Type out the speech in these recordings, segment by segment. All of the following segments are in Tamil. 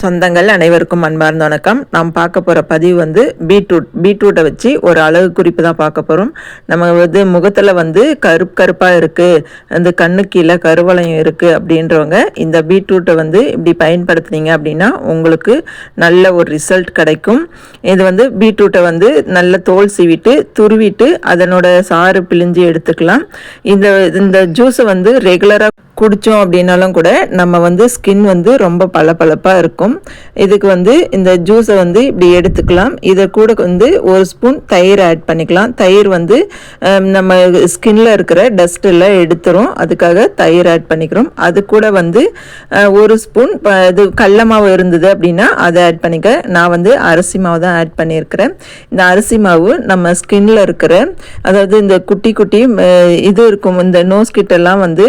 சொந்தங்கள் அனைவருக்கும் அன்பார்ந்த வணக்கம். நாம் பார்க்க போகிற பதிவு வந்து பீட்ரூட் பீட்ரூட்டை வச்சு ஒரு அழகு குறிப்பு தான் பார்க்க போகிறோம் நம்ம வந்து முகத்தில் வந்து கருப்பு கருப்பாக இருக்குது அந்த கண்ணு கீழே கருவளையம் இருக்குது அப்படின்றவங்க இந்த பீட்ரூட்டை வந்து இப்படி பயன்படுத்துனீங்க அப்படின்னா உங்களுக்கு நல்ல ஒரு ரிசல்ட் கிடைக்கும். இது வந்து பீட்ரூட்டை வந்து நல்ல தோல் சீவிட்டு துருவிட்டு அதனோட சாறு பிழிஞ்சு எடுத்துக்கலாம். இந்த இந்த ஜூஸை வந்து ரெகுலராக குடித்தோம் அப்படின்னாலும் கூட நம்ம வந்து ஸ்கின் வந்து ரொம்ப பளபளப்பாக இருக்கும். இதுக்கு வந்து இந்த ஜூஸை வந்து இப்படி எடுத்துக்கலாம். இதை கூட வந்து ஒரு ஸ்பூன் தயிர் ஆட் பண்ணிக்கலாம். தயிர் வந்து நம்ம ஸ்கின்ல இருக்கிற டஸ்ட் எல்லாம் எடுத்துரும். அதுக்காக தயிர் ஆட் பண்ணிக்கிறோம். அது கூட வந்து ஒரு ஸ்பூன் இது கடல மாவு இருந்தது அப்படின்னா அதை ஆட் பண்ணிக்க. நான் வந்து அரிசி மாவு தான் ஆட் பண்ணியிருக்கிறேன். இந்த அரிசி மாவு நம்ம ஸ்கின்ல இருக்கிற அதாவது இந்த குட்டி குட்டி இது இருக்கும். இந்த நோஸ் கிட்டெல்லாம் வந்து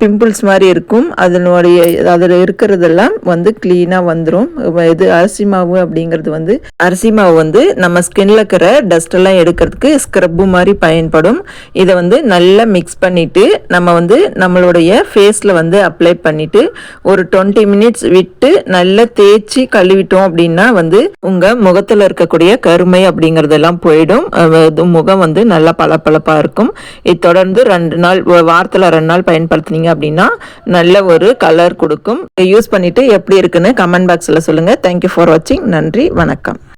பிம்பிள்ஸ் மாதிரி இருக்கும். அதனுடைய அதில் இருக்கிறதெல்லாம் வந்து க்ளீனாக வந்துடும் இது அரிசி மாவு அப்படிங்கிறது வந்து அரிசி மாவு வந்து நம்ம ஸ்கின்ல இருக்கிற டஸ்டெல்லாம் எடுக்கிறதுக்கு ஸ்க்ரப்பு மாதிரி பயன்படும். இதை வந்து நல்லா மிக்ஸ் பண்ணிட்டு நம்ம வந்து நம்மளுடைய ஃபேஸில் வந்து அப்ளை பண்ணிட்டு ஒரு டுவெண்ட்டி மினிட்ஸ் விட்டு நல்லா தேய்ச்சி கழுவிட்டோம் அப்படின்னா வந்து உங்கள் முகத்தில் இருக்கக்கூடிய கருமை அப்படிங்கிறதெல்லாம் போயிடும். முகம் வந்து நல்லா பளபளப்பாக இருக்கும். இது தொடர்ந்து ரெண்டு நாள் வாரத்தில் ரெண்டு நாள் பயன்படுத்துனீங்க அப்படின்னா நல்ல ஒரு கலர் கொடுக்கும். யூஸ் பண்ணிவிட்டு எப்படி இருக்குன்னு கமெண்ட் பாக்ஸில் சொல்லுங்கள் தேங்க்யூ ஃபார் வாட்சிங் நன்றி. வணக்கம்.